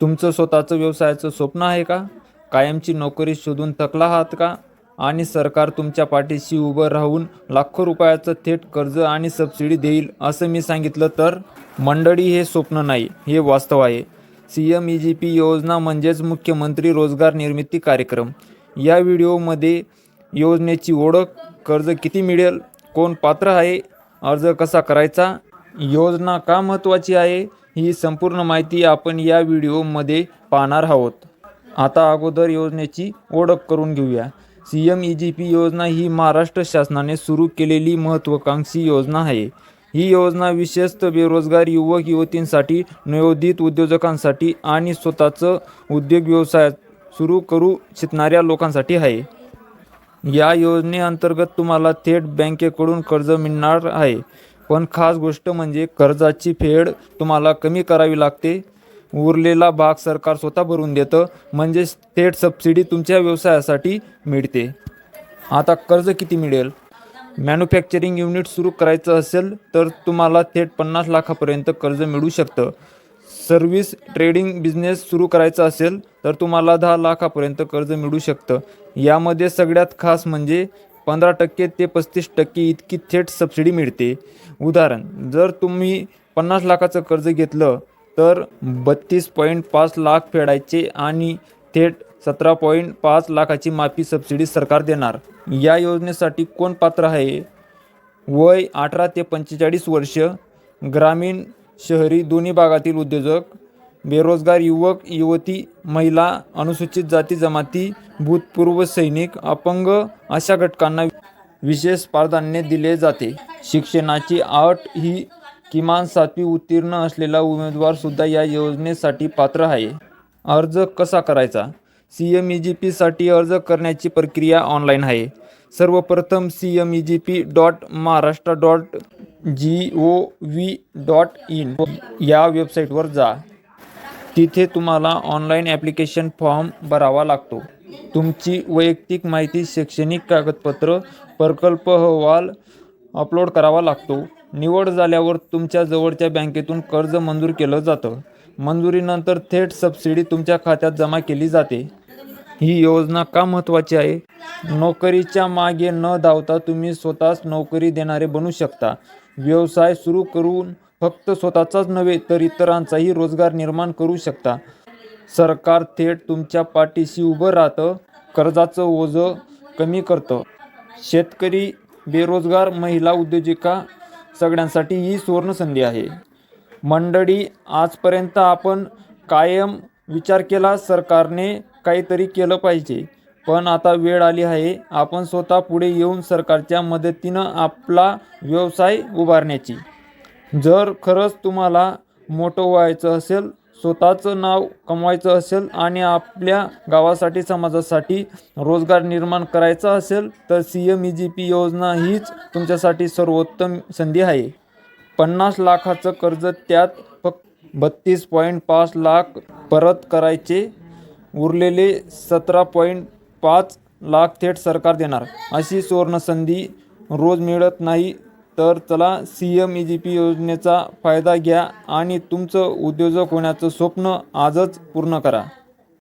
तुमचं स्वतःचं व्यवसायाचं स्वप्न आहे का? कायमची नोकरी शोधून थकला आहात का? आणि सरकार तुमच्या पाठीशी उभं राहून लाखो रुपयाचं थेट कर्ज आणि सबसिडी देईल असं मी सांगितलं तर मंडळी हे स्वप्न नाही हे वास्तव आहे. C M E G P योजना म्हणजेच मुख्यमंत्री रोजगार निर्मिती कार्यक्रम. या व्हिडिओमध्ये योजनेची ओळख कर्ज किती मिळेल कोण पात्र आहे अर्ज कसा करायचा योजना का महत्त्वाची आहे ही संपूर्ण माहिती आपण या व्हिडिओमध्ये पाहणार आहोत. आता अगोदर योजनेची ओळख करून घेऊया. C M E G P योजना ही महाराष्ट्र शासनाने सुरू केलेली महत्त्वाकांक्षी योजना आहे. ही योजना विशेषतः बेरोजगार युवक युवतींसाठी नवोदित उद्योजकांसाठी आणि स्वतःचं उद्योग व्यवसाय सुरू करू इच्छिणाऱ्या लोकांसाठी आहे. या योजनेअंतर्गत तुम्हाला थेट बँकेकडून कर्ज मिळणार आहे. पण खास गोष्ट म्हणजे कर्जाची फेड तुम्हाला कमी करावी लागते. उरलेला भाग सरकार स्वतः भरून देतं म्हणजेच थेट सबसिडी तुमच्या व्यवसायासाठी मिळते. आता कर्ज किती मिळेल? मॅन्युफॅक्चरिंग युनिट सुरू करायचं असेल तर तुम्हाला थेट पन्नास लाखापर्यंत कर्ज मिळू शकतं. सर्व्हिस ट्रेडिंग बिझनेस सुरू करायचा असेल तर तुम्हाला दहा लाखापर्यंत कर्ज मिळू शकतं. यामध्ये सगळ्यात खास म्हणजे पंधरा टक्के ते पस्तीस टक्के इतकी थेट सबसिडी मिळते. उदाहरण जर तुम्ही पन्नास लाखाचं कर्ज घेतलं तर बत्तीस पॉईंट पाच लाख फेडायचे आणि थेट सतरा पॉईंट पाच लाखाची माफी सबसिडी सरकार देणार. या योजनेसाठी कोण पात्र आहे? वय अठरा ते पंचेचाळीस वर्ष ग्रामीण शहरी दोन्ही भागातील उद्योजक बेरोजगार युवक युवती महिला अनुसूचित जाती जमाती भूतपूर्व सैनिक अपंग अशा घटकांना विशेष प्राधान्य दिले जाते. शिक्षणाची अट ही किमान सातवी उत्तीर्ण असलेला उमेदवारसुद्धा या योजनेसाठी पात्र आहे. अर्ज कसा करायचा? सी एम ई जी पीसाठी अर्ज करण्याची प्रक्रिया ऑनलाईन आहे. सर्वप्रथम C M E G P dot Maharashtra dot G O V dot in या वेबसाईटवर जा. तिथे तुम्हाला ऑनलाईन ॲप्लिकेशन फॉर्म भरावा लागतो. तुमची वैयक्तिक माहिती शैक्षणिक कागदपत्र प्रकल्प अहवाल अपलोड करावा लागतो. निवड झाल्यावर तुमच्या जवळच्या बँकेतून कर्ज मंजूर केलं जातं. मंजुरीनंतर थेट सबसिडी तुमच्या खात्यात जमा केली जाते. ही योजना का महत्त्वाची आहे? नोकरीच्या मागे न धावता तुम्ही स्वतःच नोकरी देणारे बनू शकता. व्यवसाय सुरू करून फक्त स्वतःचाच नव्हे तर इतरांचाही रोजगार निर्माण करू शकता. सरकार थेट तुमच्या पाठीशी उभं राहतं कर्जाचं ओझं कमी करतं. शेतकरी बेरोजगार महिला उद्योजिका सगळ्यांसाठी ही सुवर्णसंधी आहे. मंडळी आजपर्यंत आपण कायम विचार केला सरकारने काहीतरी केलं पाहिजे. पण आता वेळ आली आहे आपण स्वतः पुढे येऊन सरकारच्या मदतीनं आपला व्यवसाय उभारण्याची. जर खरंच तुम्हाला मोठं व्हायचं असेल स्वतःचं नाव कमवायचं असेल आणि आपल्या गावासाठी समाजासाठी रोजगार निर्माण करायचा असेल तर C M E G P योजना हीच तुमच्यासाठी सर्वोत्तम संधी आहे. पन्नास लाखाचं कर्ज त्यात फक्त बत्तीस पॉईंट पाच लाख परत करायचे उरलेले सतरा पॉईंट पाच लाख थेट सरकार देणार. अशी सुवर्णसंधी रोज मिळत नाही तर चला C M E G P योजनेचा फायदा घ्या आणि तुमचं उद्योजक होण्याचं स्वप्न आजच पूर्ण करा.